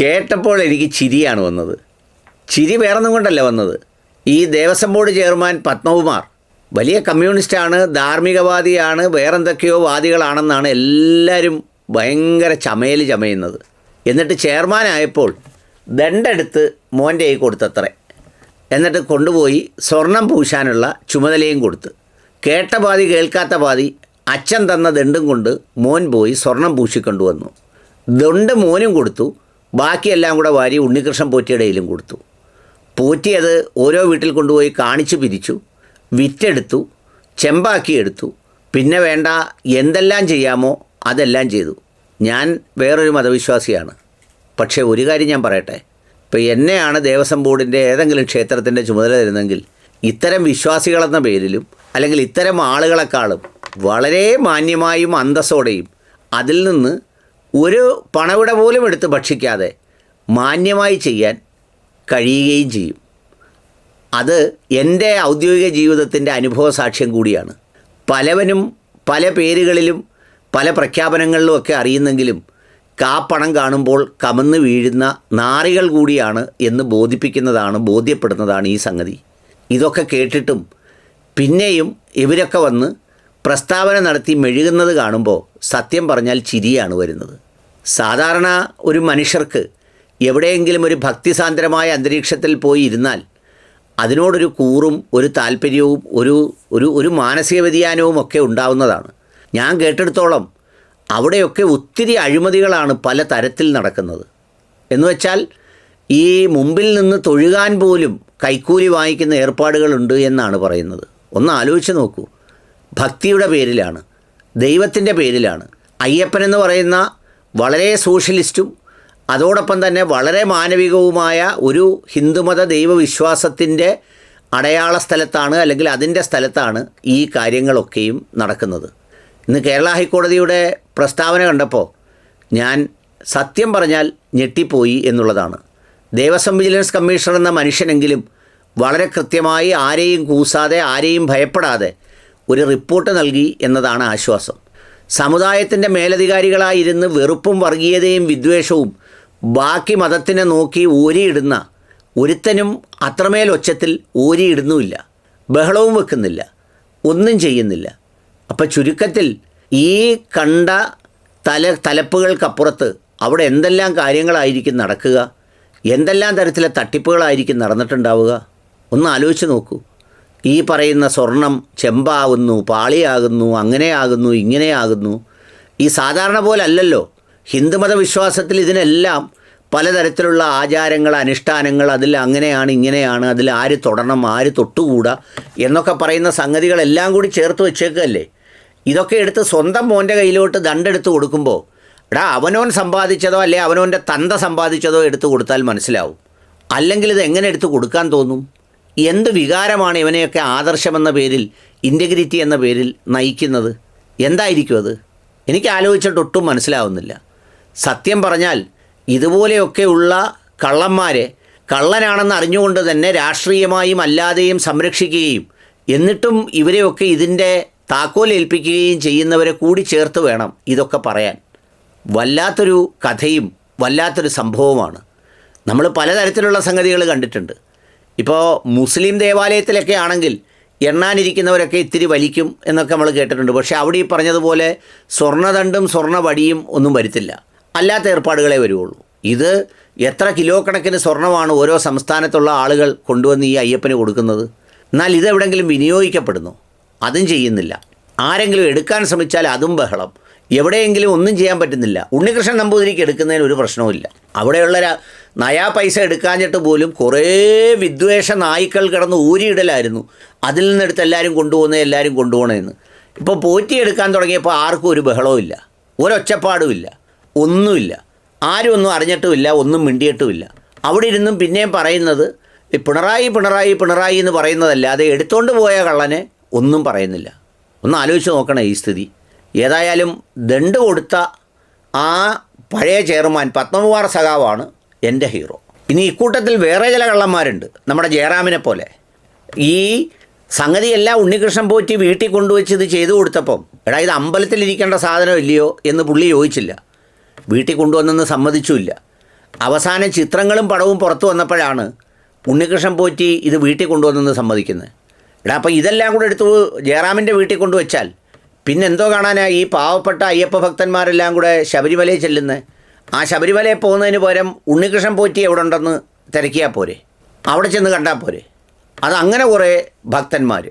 കേട്ടപ്പോൾ എനിക്ക് ചിരിയാണ് വന്നത്. ചിരി വേറൊന്നും കൊണ്ടല്ല വന്നത്. ഈ ദേവസ്വം ബോർഡ് ചെയർമാൻ പത്മകുമാർ. വലിയ കമ്മ്യൂണിസ്റ്റാണ് ധാർമ്മികവാദിയാണ് വേറെന്തൊക്കെയോ വാദികളാണെന്നാണ് എല്ലാവരും ഭയങ്കര ചമയൽ ചമയുന്നത്. എന്നിട്ട് ചെയർമാനായപ്പോൾ ദണ്ടെടുത്ത് മോന്റെ കൈ കൊടുത്തത്രേ. എന്നിട്ട് കൊണ്ടുപോയി സ്വർണം പൂശാനുള്ള ചുമതലയും കൊടുത്ത്. കേട്ട പാതി കേൾക്കാത്ത പാതി അച്ഛൻ തന്ന ദണ്ടും കൊണ്ട് മോൻ പോയി സ്വർണം പൂശിക്കൊണ്ടുവന്നു ദണ്ട് മോനും കൊടുത്തു. ബാക്കിയെല്ലാം കൂടെ വാരി ഉണ്ണികൃഷ്ണൻ പോറ്റിയുടെയിലും കൊടുത്തു. പോറ്റിയത് ഓരോ വീട്ടിൽ കൊണ്ടുപോയി കാണിച്ചു പിരിച്ചു. വിറ്റെടുത്തു. ചെമ്പാക്കിയെടുത്തു പിന്നെ വേണ്ട എന്തെല്ലാം ചെയ്യാമോ അതെല്ലാം ചെയ്തു. ഞാൻ വേറൊരു മതവിശ്വാസിയാണ്. പക്ഷേ ഒരു കാര്യം ഞാൻ പറയട്ടെ. ഇപ്പോൾ എന്നെയാണ് ദേവസ്വം ബോർഡിന്റെ ഏതെങ്കിലും ക്ഷേത്രത്തിന്റെ ചുമതല തരുന്നെങ്കിൽ ഇത്തരം വിശ്വാസികളെന്ന പേരിലും അല്ലെങ്കിൽ ഇത്തരം ആളുകളെക്കാളും വളരെ മാന്യമായും അന്തസ്സോടെയും അതിൽ നിന്ന് ഒരു പണവിട പോലും എടുത്ത് ഭക്ഷിക്കാതെ മാന്യമായി ചെയ്യാൻ കഴിയുകയും ചെയ്യും. അത് എന്റെ ഔദ്യോഗിക ജീവിതത്തിന്റെ അനുഭവ സാക്ഷ്യം കൂടിയാണ്. പലവനും പല പേരുകളിലും പല പ്രഖ്യാപനങ്ങളിലും ഒക്കെ അറിയുന്നെങ്കിലും കാപ്പണം കാണുമ്പോൾ കമന്ന് വീഴുന്ന നാറികൾ കൂടിയാണ് എന്ന് ബോധിപ്പിക്കുന്നതാണ് ബോധ്യപ്പെടുന്നതാണ് ഈ സംഗതി. ഇതൊക്കെ കേട്ടിട്ടും പിന്നെയും ഇവരൊക്കെ വന്ന് പ്രസ്താവന നടത്തി മെഴുകുന്നത് കാണുമ്പോൾ സത്യം പറഞ്ഞാൽ ചിരിയാണ് വരുന്നത്. സാധാരണ ഒരു മനുഷ്യർക്ക് എവിടെയെങ്കിലും ഒരു ഭക്തിസാന്ദ്രമായ അന്തരീക്ഷത്തിൽ പോയി ഇരുന്നാൽ അതിനോടൊരു കൂറും ഒരു താല്പര്യവും ഒരു ഒരു ഒരു മാനസിക വ്യതിയാനവും ഒക്കെ ഉണ്ടാവുന്നതാണ്. ഞാൻ കേട്ടെടുത്തോളം അവിടെയൊക്കെ ഒത്തിരി അഴിമതികളാണ് പല തരത്തിൽ നടക്കുന്നത്. എന്ന് വെച്ചാൽ ഈ മുമ്പിൽ നിന്ന് തൊഴുകാൻ പോലും കൈക്കൂലി വാങ്ങിക്കുന്ന ഏർപ്പാടുകളുണ്ട് എന്നാണ് പറയുന്നത്. ഒന്ന് ആലോചിച്ച് നോക്കൂ. ഭക്തിയുടെ പേരിലാണ് ദൈവത്തിന്റെ പേരിലാണ്. അയ്യപ്പൻ എന്ന് പറയുന്ന വളരെ സോഷ്യലിസ്റ്റും അതോടൊപ്പം തന്നെ വളരെ മാനവികവുമായ ഒരു ഹിന്ദുമത ദൈവവിശ്വാസത്തിന്റെ അടയാള സ്ഥലത്താണ് അല്ലെങ്കിൽ അതിന്റെ സ്ഥലത്താണ് ഈ കാര്യങ്ങളൊക്കെയും നടക്കുന്നത്. ഇന്ന് കേരള ഹൈക്കോടതിയുടെ പ്രസ്താവന കണ്ടപ്പോൾ ഞാൻ സത്യം പറഞ്ഞാൽ ഞെട്ടിപ്പോയി എന്നുള്ളതാണ്. ദേവസ്വം വിജിലൻസ് കമ്മീഷണർ എന്ന മനുഷ്യനെങ്കിലും വളരെ കൃത്യമായി ആരെയും കൂസാതെ ആരെയും ഭയപ്പെടാതെ ഒരു റിപ്പോർട്ട് നൽകി എന്നതാണ് ആശ്വാസം. സമുദായത്തിന്റെ മേലധികാരികളായിരുന്ന് വെറുപ്പും വർഗീയതയും വിദ്വേഷവും ബാക്കി മതത്തിനെ നോക്കി ഊരിയിടുന്ന ഒരുത്തനും അത്രമേൽ ഒച്ചത്തിൽ ഊരിയിടുന്നുമില്ല. ബഹളവും വെക്കുന്നില്ല. ഒന്നും ചെയ്യുന്നില്ല. അപ്പോൾ ചുരുക്കത്തിൽ ഈ കണ്ട തല തലപ്പുകൾക്കപ്പുറത്ത് അവിടെ എന്തെല്ലാം കാര്യങ്ങളായിരിക്കും നടക്കുക? എന്തെല്ലാം തരത്തിലെ തട്ടിപ്പുകളായിരിക്കും നടന്നിട്ടുണ്ടാവുക? ഒന്ന് ആലോചിച്ച് നോക്കൂ. ഈ പറയുന്ന സ്വർണം ചെമ്പാകുന്നു പാളിയാകുന്നു അങ്ങനെയാകുന്നു ഇങ്ങനെയാകുന്നു. ഈ സാധാരണ പോലെ അല്ലല്ലോ. ഹിന്ദുമത വിശ്വാസത്തിൽ ഇതിനെല്ലാം പലതരത്തിലുള്ള ആചാരങ്ങൾ അനുഷ്ഠാനങ്ങൾ അതിൽ അങ്ങനെയാണ് ഇങ്ങനെയാണ് അതിൽ ആര് തൊടണം ആര് തൊട്ടുകൂടാ എന്നൊക്കെ പറയുന്ന സംഗതികളെല്ലാം കൂടി ചേർത്ത് വെച്ചേക്കല്ലേ. ഇതൊക്കെ എടുത്ത് സ്വന്തം മോന്റെ കയ്യിലോട്ട് ദണ്ടെടുത്ത് കൊടുക്കുമ്പോൾ എടാ അവനോൻ സമ്പാദിച്ചതോ അല്ലെ അവനോന്റെ തന്ത സമ്പാദിച്ചതോ എടുത്ത് കൊടുത്താൽ മനസ്സിലാവും. അല്ലെങ്കിൽ ഇത് എങ്ങനെ എടുത്ത് കൊടുക്കാൻ തോന്നും? എന്ത് വികാരമാണ് ഇവനെയൊക്കെ ആദർശമെന്ന പേരിൽ ഇന്റഗ്രിറ്റി എന്ന പേരിൽ നയിക്കുന്നത്? എന്തായിരിക്കും അത്? എനിക്ക് ആലോചിച്ചിട്ട് ഒട്ടും മനസ്സിലാവുന്നില്ല. സത്യം പറഞ്ഞാൽ ഇതുപോലെയൊക്കെയുള്ള കള്ളന്മാരെ കള്ളനാണെന്ന് അറിഞ്ഞുകൊണ്ട് തന്നെ രാഷ്ട്രീയമായും അല്ലാതെയും സംരക്ഷിക്കുകയും എന്നിട്ടും ഇവരെയൊക്കെ ഇതിന്റെ താക്കോൽ ഏൽപ്പിക്കുകയും ചെയ്യുന്നവരെ കൂടി ചേർത്ത് വേണം ഇതൊക്കെ പറയാൻ. വല്ലാത്തൊരു കഥയും വല്ലാത്തൊരു സംഭവമാണ്. നമ്മൾ പലതരത്തിലുള്ള സംഗതികൾ കണ്ടിട്ടുണ്ട്. ഇപ്പോൾ മുസ്ലിം ദേവാലയത്തിലൊക്കെ ആണെങ്കിൽ എണ്ണാനിരിക്കുന്നവരൊക്കെ ഇത്തിരി വലിക്കും എന്നൊക്കെ നമ്മൾ കേട്ടിട്ടുണ്ട്. പക്ഷേ അവിടെ ഈ പറഞ്ഞതുപോലെ സ്വർണദണ്ടും സ്വർണവടിയും ഒന്നും വരുത്തില്ല. അല്ലാത്ത ഏർപ്പാടുകളെ വരുള്ളൂ ഇത് എത്ര കിലോ കണക്കിന് സ്വർണമാണ് ഓരോ സംസ്ഥാനത്തുള്ള ആളുകൾ കൊണ്ടുവന്ന് ഈ അയ്യപ്പന് കൊടുക്കുന്നത്? എന്നാൽ ഇതെവിടെങ്കിലും വിനിയോഗിക്കപ്പെടുന്നു. അതും ചെയ്യുന്നില്ല. ആരെങ്കിലും എടുക്കാൻ ശ്രമിച്ചാൽ അതും ബഹളം. എവിടെയെങ്കിലും ഒന്നും ചെയ്യാൻ പറ്റുന്നില്ല. ഉണ്ണികൃഷ്ണൻ നമ്പൂതിരിക്ക് എടുക്കുന്നതിന് ഒരു പ്രശ്നവുമില്ല. അവിടെയുള്ള നയാ പൈസ എടുക്കാഞ്ഞിട്ട് പോലും കുറേ വിദ്വേഷ നായ്ക്കൾ കിടന്ന് ഊരിയിടലായിരുന്നു. അതിൽ നിന്നെടുത്ത് എല്ലാവരും കൊണ്ടുപോകുന്നത് എല്ലാവരും കൊണ്ടുപോകണമെന്ന് ഇപ്പോൾ പോറ്റി എടുക്കാൻ തുടങ്ങിയപ്പോൾ ആർക്കും ഒരു ബഹളവുമില്ല ഒരൊച്ചപ്പാടുമില്ല. ഒന്നുമില്ല. ആരും ഒന്നും അറിഞ്ഞിട്ടുമില്ല ഒന്നും മിണ്ടിയിട്ടുമില്ല. അവിടെ ഇരുന്നും പിന്നെയും പറയുന്നത് പിണറായി പിണറായി പിണറായി എന്ന് പറയുന്നതല്ലാതെ എടുത്തോണ്ട് പോയ കള്ളനെ ഒന്നും പറയുന്നില്ല. ഒന്ന് ആലോചിച്ച് നോക്കണം ഈ സ്ഥിതി. ഏതായാലും ദണ്ട് കൊടുത്ത ആ പഴയ ചെയർമാൻ പത്മകുമാർ സഖാവാണ് എന്റെ ഹീറോ. ഇനി ഇക്കൂട്ടത്തിൽ വേറെ ചില കള്ളന്മാരുണ്ട് നമ്മുടെ ജയറാമിനെ പോലെ. ഈ സംഗതിയെല്ലാം ഉണ്ണികൃഷ്ണൻ പോറ്റി വീട്ടിൽ കൊണ്ടുവച്ച് ഇത് ചെയ്തു കൊടുത്തപ്പം എടാ ഇത് അമ്പലത്തിലിരിക്കേണ്ട സാധനം ഇല്ലയോ എന്ന് പുള്ളി ചോദിച്ചില്ല. വീട്ടിൽ കൊണ്ടുവന്നെന്ന് സമ്മതിച്ചുമില്ല. അവസാന ചിത്രങ്ങളും പടവും പുറത്തു വന്നപ്പോഴാണ് ഉണ്ണികൃഷ്ണൻ പോറ്റി ഇത് വീട്ടിൽ കൊണ്ടുവന്നെന്ന് സമ്മതിക്കുന്നത്. എടാ അപ്പം ഇതെല്ലാം കൂടെ എടുത്ത് ജയറാമിന്റെ വീട്ടിൽ കൊണ്ടുവച്ചാൽ പിന്നെന്തോ കാണാനാ ഈ പാവപ്പെട്ട അയ്യപ്പ ഭക്തന്മാരെല്ലാം കൂടെ ശബരിമലയിൽ ചെല്ലുന്നത്? ആ ശബരിമലയിൽ പോകുന്നതിന് പകരം ഉണ്ണികൃഷ്ണൻ പോറ്റി എവിടെ ഉണ്ടെന്ന് തിരക്കിയാൽ പോരെ? അവിടെ ചെന്ന് കണ്ടാൽ പോരെ? അത് അങ്ങനെ കുറേ ഭക്തന്മാർ